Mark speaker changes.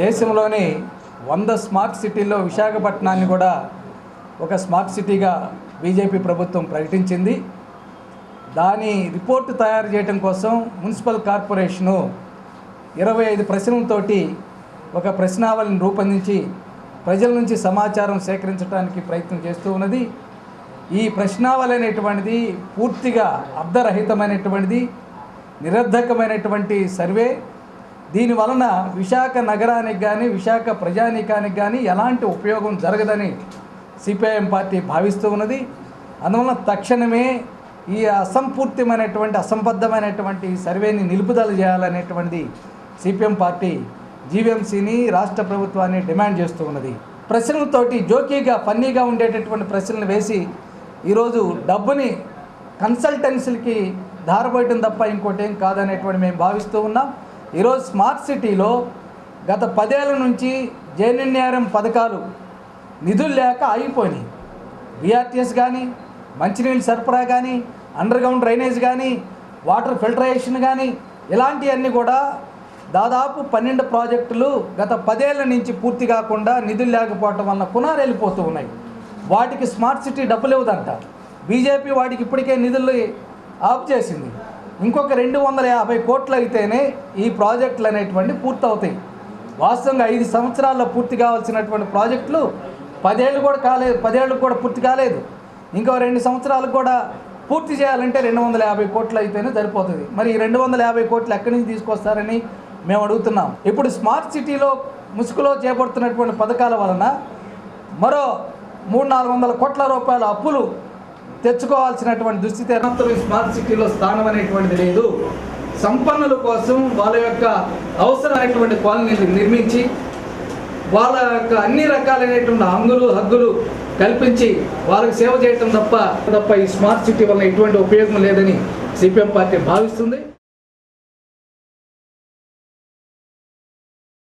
Speaker 1: దేశంలోని వంద స్మార్ట్ సిటీల్లో విశాఖపట్నాన్ని కూడా ఒక స్మార్ట్ సిటీగా బీజేపీ ప్రభుత్వం ప్రకటించింది. దాని రిపోర్టు తయారు చేయడం కోసం మున్సిపల్ కార్పొరేషను ఇరవై ఐదు ప్రశ్నలతోటి ఒక ప్రశ్నావళిని రూపొందించి ప్రజల నుంచి సమాచారం సేకరించడానికి ప్రయత్నం చేస్తూ ఉన్నది. ఈ ప్రశ్నావళి అనేటువంటిది పూర్తిగా అర్ధరహితమైనటువంటిది నిరర్ధకమైనటువంటి సర్వే. దీని వలన విశాఖ నగరానికి కానీ విశాఖ ప్రజానీకానికి కానీ ఎలాంటి ఉపయోగం జరగదని సిపిఐఎం పార్టీ భావిస్తూ ఉన్నది. అందువలన తక్షణమే ఈ అసంపూర్తిమైనటువంటి అసంబద్ధమైనటువంటి సర్వేని నిలుపుదల చేయాలనేటువంటిది సిపిఎం పార్టీ జీవీఎంసీని రాష్ట్ర ప్రభుత్వాన్ని డిమాండ్ చేస్తూ ఉన్నది. ప్రశ్నలతోటి జోకీగా ఫన్నీగా ఉండేటటువంటి ప్రశ్నలు వేసి ఈరోజు డబ్బుని కన్సల్టెన్సీలకి ధారపోయటం తప్ప ఇంకోటి ఏం కాదనేటువంటి మేము భావిస్తూ ఉన్నాం. ఈరోజు స్మార్ట్ సిటీలో గత పదేళ్ళ నుంచి జేఎన్ఎన్ఆర్ఎం పథకాలు నిధులు లేక ఆగిపోయినాయి. బీఆర్టీఎస్ కానీ మంచినీళ్ళు సరఫరా కానీ అండర్ గ్రౌండ్ డ్రైనేజ్ కానీ వాటర్ ఫిల్టరేషన్ కానీ ఇలాంటివన్నీ కూడా దాదాపు పన్నెండు ప్రాజెక్టులు గత పదేళ్ళ నుంచి పూర్తి కాకుండా నిధులు లేకపోవటం వలన పునారు వెళ్ళిపోతూ ఉన్నాయి. వాటికి స్మార్ట్ సిటీ డబ్బులు ఇవ్వదంట. బీజేపీ వాటికి ఇప్పటికే నిధులు ఆపు చేసింది. ఇంకొక రెండు వందల యాభై కోట్లు అయితేనే ఈ ప్రాజెక్టులు అనేటువంటి పూర్తవుతాయి. వాస్తవంగా ఐదు సంవత్సరాల్లో పూర్తి కావాల్సినటువంటి ప్రాజెక్టులు పదేళ్ళు కూడా కాలేదు పదేళ్ళు కూడా పూర్తి కాలేదు. ఇంకో రెండు సంవత్సరాలకు కూడా పూర్తి చేయాలంటే రెండు వందల యాభై కోట్లు అయితేనే సరిపోతుంది. మరి ఈ రెండు వందల యాభై కోట్లు ఎక్కడి నుంచి తీసుకొస్తారని మేము అడుగుతున్నాం. ఇప్పుడు స్మార్ట్ సిటీలో ముసుగులో చేపడుతున్నటువంటి పథకాల వలన మరో మూడు నాలుగు వందల కోట్ల రూపాయల అప్పులు తెచ్చుకోవాల్సినటువంటి దుస్థితి అనంతరం ఈ స్మార్ట్ సిటీలో స్థానం అనేటువంటిది లేదు. సంపన్నుల కోసం వాళ్ళ యొక్క అవసరమైనటువంటి కాలనీలు నిర్మించి వాళ్ళ యొక్క అన్ని రకాలైనటువంటి హంగులు హగ్గులు కల్పించి వాళ్ళకి సేవ చేయటం తప్ప తప్ప ఈ స్మార్ట్ సిటీ వల్ల ఎటువంటి ఉపయోగం లేదని సిపిఎం పార్టీ భావిస్తుంది.